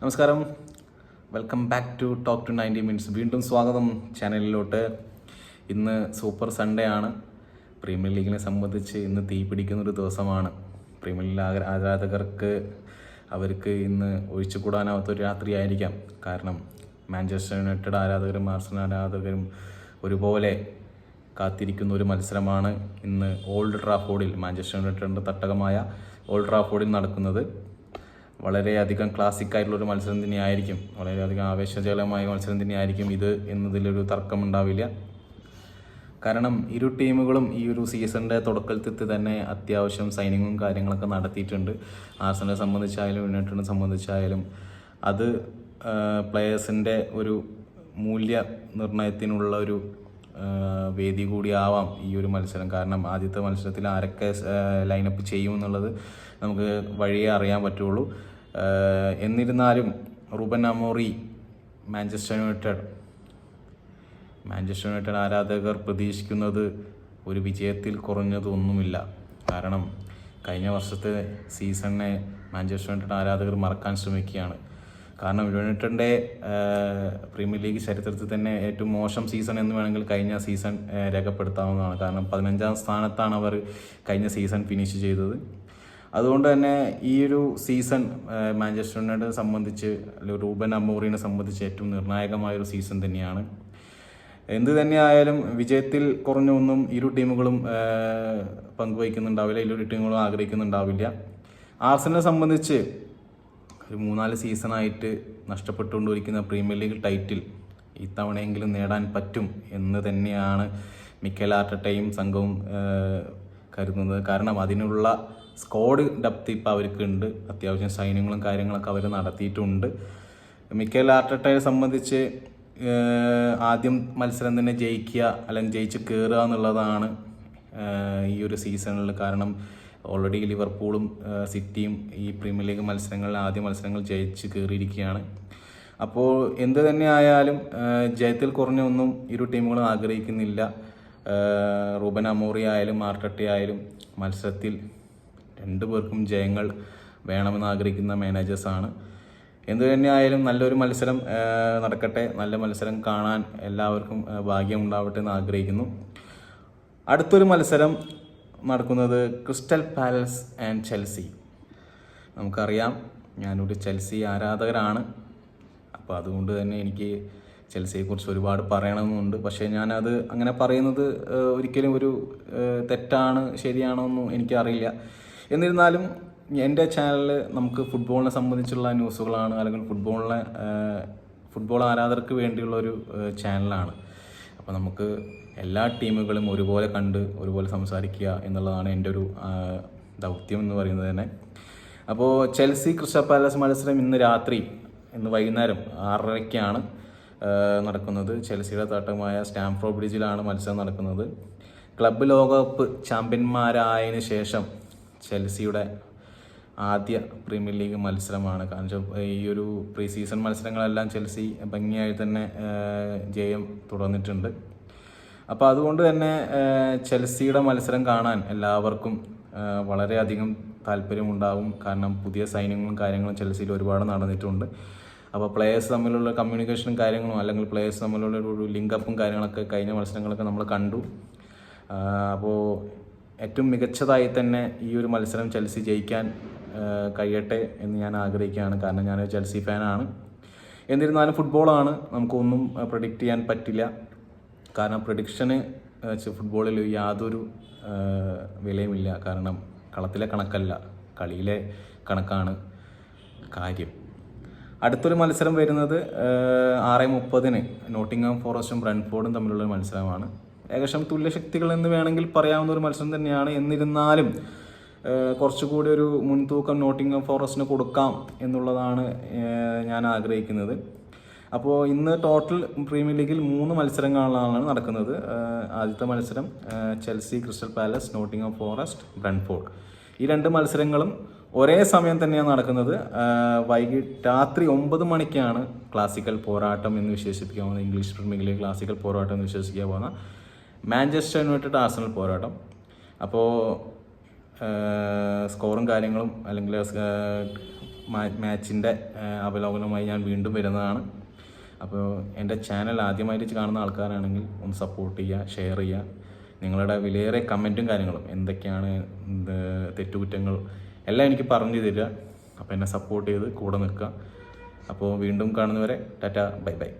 നമസ്കാരം. Welcome back to talk to ninety minutes വീണ്ടും സ്വാഗതം ചാനലിലോട്ട്. ഇന്ന് സൂപ്പർ സൺഡേ ആണ്. പ്രീമിയർ ലീഗിനെ സംബന്ധിച്ച് ഇന്ന് തീ പിടിക്കുന്ന ഒരു ദിവസമാണ്. പ്രീമിയർ ലീഗ് ആരാധകർക്ക് അവർക്ക് ഇന്ന് ഒഴിച്ചുകൂടാനാവാത്ത ഒരു രാത്രിയായിരിക്കാം. കാരണം മാഞ്ചസ്റ്റർ യുണൈറ്റഡ് ആരാധകരും ആർസണൽ ആരാധകരും ഒരുപോലെ കാത്തിരിക്കുന്ന ഒരു മത്സരമാണ് ഇന്ന് ഓൾഡ് ട്രാഫോർഡിൽ മാഞ്ചസ്റ്റർ യുണൈറ്റഡിന്റെ തട്ടകമായ ഓൾഡ് ട്രാഫോർഡിൽ നടക്കുന്നത്. വളരെയധികം ക്ലാസിക് ആയിട്ടുള്ള ഒരു മത്സരം തന്നെയായിരിക്കും. വളരെയധികം ആവേശജനകമായ മത്സരം തന്നെയായിരിക്കും ഇത് എന്നതിലൊരു തർക്കമുണ്ടാവില്ല. കാരണം ഇരു ടീമുകളും ഈ ഒരു സീസണിന്റെ തുടക്കത്തിൽ തന്നെ അത്യാവശ്യം സൈനിങ്ങും കാര്യങ്ങളൊക്കെ നടത്തിയിട്ടുണ്ട്. ആർസണലെ സംബന്ധിച്ചായാലും യുണൈറ്റഡിനെ സംബന്ധിച്ചായാലും. അത് പ്ലെയേഴ്സിന്റെ ഒരു മൂല്യ നിർണയത്തിനുള്ള ഒരു വേദി കൂടിയാവാം ഈ ഒരു മത്സരം. കാരണം ആദ്യത്തെ മത്സരത്തിൽ ആരൊക്കെ ലൈനപ്പ് ചെയ്യും എന്നുള്ളത് നമുക്ക് വഴിയേ അറിയാൻ പറ്റുള്ളൂ. എന്നിരുന്നാലും Ruben Amorim Manchester United. Manchester United ആരാധകർ പ്രതീക്ഷിക്കുന്നത് ഒരു വിജയത്തിൽ കുറഞ്ഞതൊന്നുമില്ല. കാരണം കഴിഞ്ഞ വർഷത്തെ സീസണിനെ മാഞ്ചസ്റ്റർ യുണൈറ്റഡ് ആരാധകർ മറക്കാൻ ശ്രമിക്കുകയാണ്. കാരണം യുണൈറ്റഡിന്റെ പ്രീമിയർ ലീഗ് ചരിത്രത്തിൽ തന്നെ ഏറ്റവും മോശം സീസൺ എന്ന് വേണമെങ്കിൽ കഴിഞ്ഞ സീസൺ രേഖപ്പെടുത്താവുന്നതാണ്. കാരണം പതിനഞ്ചാം സ്ഥാനത്താണ് അവർ കഴിഞ്ഞ സീസൺ ഫിനിഷ് ചെയ്തത്. അതുകൊണ്ട് തന്നെ ഈ ഒരു സീസൺ മാഞ്ചസ്റ്റർ യുണൈറ്റഡിനെ സംബന്ധിച്ച് അല്ലെങ്കിൽ റൂബൻ അമോറിനെ സംബന്ധിച്ച് ഏറ്റവും നിർണായകമായ ഒരു സീസൺ തന്നെയാണ്. എന്ത് തന്നെയായാലും വിജയത്തിൽ കുറഞ്ഞൊന്നും ഇരു ടീമുകളും പങ്കുവയ്ക്കുന്നുണ്ടാവില്ല ഇരു ടീമുകളും ആഗ്രഹിക്കുന്നുണ്ടാവില്ല. ആർസിനെ സംബന്ധിച്ച് ഒരു മൂന്നാൽ സീസണായിട്ട് നഷ്ടപ്പെട്ടുകൊണ്ടിരിക്കുന്ന പ്രീമിയർ ലീഗ് ടൈറ്റിൽ ഇത്തവണയെങ്കിലും നേടാൻ പറ്റും എന്ന് തന്നെയാണ് മിക്കൽ ആർട്ടയും സംഘവും കരുതുന്നത്. കാരണം അതിനുള്ള സ്ക്വാഡ് ഡെപ്ത് ഇപ്പോൾ അവർക്ക് ഉണ്ട്. അത്യാവശ്യം സൈന്യങ്ങളും കാര്യങ്ങളൊക്കെ അവർ നടത്തിയിട്ടുണ്ട്. മിക്കൽ ആർട്ടയെ സംബന്ധിച്ച് ആദ്യം മത്സരം തന്നെ ജയിക്കുക അല്ലെങ്കിൽ ജയിച്ച് കയറുക എന്നുള്ളതാണ് ഈ ഒരു സീസണിൽ കാരണം. ഓൾറെഡി ലിവർപൂളും സിറ്റിയും ഈ പ്രീമിയർ ലീഗ് മത്സരങ്ങളിൽ ആദ്യ മത്സരങ്ങൾ ജയിച്ച് കയറിയിരിക്കുകയാണ്. അപ്പോൾ എന്ത് തന്നെ ആയാലും ജയത്തിൽ കുറഞ്ഞൊന്നും ഇരു ടീമുകളും ആഗ്രഹിക്കുന്നില്ല. റൂബൻ അമോറി ആയാലും മാർട്ടട്ടി ആയാലും മത്സരത്തിൽ രണ്ടു പേർക്കും ജയങ്ങൾ വേണമെന്ന് ആഗ്രഹിക്കുന്ന മാനേജേഴ്സാണ് എന്തു തന്നെയായാലും നല്ലൊരു മത്സരം നടക്കട്ടെ നല്ല മത്സരം കാണാൻ എല്ലാവർക്കും ഭാഗ്യമുണ്ടാവട്ടെ എന്ന് ആഗ്രഹിക്കുന്നു. അടുത്തൊരു മത്സരം നടക്കുന്നത് ക്രിസ്റ്റൽ പാലസ് ആൻഡ് ചെൽസി. നമുക്കറിയാം ഞാനൊരു ചെൽസി ആരാധകരാണ്. അപ്പോൾ അതുകൊണ്ട് തന്നെ എനിക്ക് ചെൽസിയെക്കുറിച്ച് ഒരുപാട് പറയണമെന്നുണ്ട്. പക്ഷേ ഞാനത് അങ്ങനെ പറയുന്നത് ഒരിക്കലും ഒരു തെറ്റാണ് ശരിയാണോ എന്നും എനിക്കറിയില്ല. എന്നിരുന്നാലും എന്റെ ചാനലിൽ നമുക്ക് ഫുട്ബോളിനെ സംബന്ധിച്ചുള്ള ന്യൂസുകളാണ് അല്ലെങ്കിൽ ഫുട്ബോളിനെ ഫുട്ബോൾ ആരാധകർക്ക് വേണ്ടിയുള്ള ഒരു ചാനലാണ്. അപ്പോൾ നമുക്ക് എല്ലാ ടീമുകളും ഒരുപോലെ കണ്ട് ഒരുപോലെ സംസാരിക്കുക എന്നുള്ളതാണ് എന്റെ ഒരു ദൗത്യം എന്ന് പറയുന്നത് തന്നെ. അപ്പോൾ ചെൽസി ക്രിസ്റ്റൽ പാലസ് മത്സരം ഇന്ന് രാത്രി ഇന്ന് വൈകുന്നേരം ആറരയ്ക്കാണ് നടക്കുന്നത്. ചെൽസിയുടെ തട്ടമായ സ്റ്റാംഫോർഡ് ബ്രിഡ്ജിലാണ് മത്സരം നടക്കുന്നത്. ക്ലബ്ബ് ലോകകപ്പ് ചാമ്പ്യന്മാരായതിനു ശേഷം ചെൽസിയുടെ ആദ്യ പ്രീമിയർ ലീഗ് മത്സരമാണ്. കാരണം ഈ ഒരു പ്രീ സീസൺ മത്സരങ്ങളെല്ലാം ചെൽസി ഭംഗിയായി തന്നെ ജയം തുടർന്നിട്ടുണ്ട്. അപ്പോൾ അതുകൊണ്ട് തന്നെ ചെൽസിയുടെ മത്സരം കാണാൻ എല്ലാവർക്കും വളരെയധികം താല്പര്യമുണ്ടാവും. കാരണം പുതിയ സൈന്യങ്ങളും കാര്യങ്ങളും ചെൽസിയിൽ ഒരുപാട് നടന്നിട്ടുണ്ട്. അപ്പോൾ പ്ലേയേഴ്സ് തമ്മിലുള്ള കമ്മ്യൂണിക്കേഷനും കാര്യങ്ങളും അല്ലെങ്കിൽ പ്ലേയേഴ്സ് തമ്മിലുള്ള ഒരു ലിങ്കപ്പും കാര്യങ്ങളൊക്കെ കഴിഞ്ഞ മത്സരങ്ങളൊക്കെ നമ്മൾ കണ്ടു. അപ്പോൾ ഏറ്റവും മികച്ചതായി തന്നെ ഈ ഒരു മത്സരം ചെൽസി ജയിക്കാൻ കഴിയട്ടെ എന്ന് ഞാൻ ആഗ്രഹിക്കുകയാണ്. കാരണം ഞാൻ ചെൽസി ഫാനാണ് എന്നിരുന്നാലും ഫുട്ബോളാണ് നമുക്കൊന്നും പ്രഡിക്റ്റ് ചെയ്യാൻ പറ്റില്ല. കാരണം പ്രഡിക്ഷന് ഫുട്ബോളിൽ യാതൊരു വിലയുമില്ല. കാരണം കളത്തിലെ കണക്കല്ല. കളിയിലെ കണക്കാണ് കാര്യം. അടുത്തൊരു മത്സരം വരുന്നത് ആറ് മുപ്പതിന് നോട്ടിംഗ്ഹാം ഫോറസ്റ്റും ബ്രൺഫോർഡും തമ്മിലുള്ള മത്സരമാണ്. ഏകദേശം തുല്യശക്തികൾ എന്ന് വേണമെങ്കിൽ പറയാവുന്ന ഒരു മത്സരം തന്നെയാണ്. എന്നിരുന്നാലും കുറച്ചുകൂടി ഒരു മുൻതൂക്കം നോട്ടിംഗം ഫോറസ്റ്റിന് കൊടുക്കാം എന്നുള്ളതാണ് ഞാൻ ആഗ്രഹിക്കുന്നത്. അപ്പോൾ ഇന്ന് ടോട്ടൽ പ്രീമിയർ ലീഗിൽ മൂന്ന് മത്സരങ്ങളാണ് നടക്കുന്നത്. ആദ്യത്തെ മത്സരം Chelsea Crystal Palace Nottingham Forest Brentford. ഈ രണ്ട് മത്സരങ്ങളും ഒരേ സമയം തന്നെയാണ് നടക്കുന്നത്. വൈകിട്ട് രാത്രി ഒമ്പത് മണിക്കാണ് ക്ലാസിക്കൽ പോരാട്ടം എന്ന് വിശേഷിപ്പിക്കാൻ പോകുന്നത്. ഇംഗ്ലീഷ് പ്രീമിയർ ലീഗ് ക്ലാസിക്കൽ പോരാട്ടം എന്ന് വിശേഷിപ്പിക്കാൻ പോകുന്ന മാഞ്ചസ്റ്റർ യുണൈറ്റഡ് ആർസണൽ പോരാട്ടം. അപ്പോൾ സ്കോറും കാര്യങ്ങളും അല്ലെങ്കിൽ മാച്ചിന്റെ അവലോകനവുമായി ഞാൻ വീണ്ടും വരുന്നതാണ്. അപ്പോൾ എന്റെ ചാനൽ ആദ്യമായിട്ട് കാണുന്ന ആൾക്കാരാണെങ്കിൽ ഒന്ന് സപ്പോർട്ട് ചെയ്യുക ഷെയർ ചെയ്യുക. നിങ്ങളുടെ വിലയേറെ കമന്റും കാര്യങ്ങളും എന്തൊക്കെയാണ് എന്ത് തെറ്റുകുറ്റങ്ങൾ എല്ലാം എനിക്ക് പറഞ്ഞു തരിക. അപ്പോൾ എന്നെ സപ്പോർട്ട് ചെയ്ത് കൂടെ നിൽക്കുക. അപ്പോൾ വീണ്ടും കാണുന്നവരെ ടാറ്റ ബൈ ബൈ.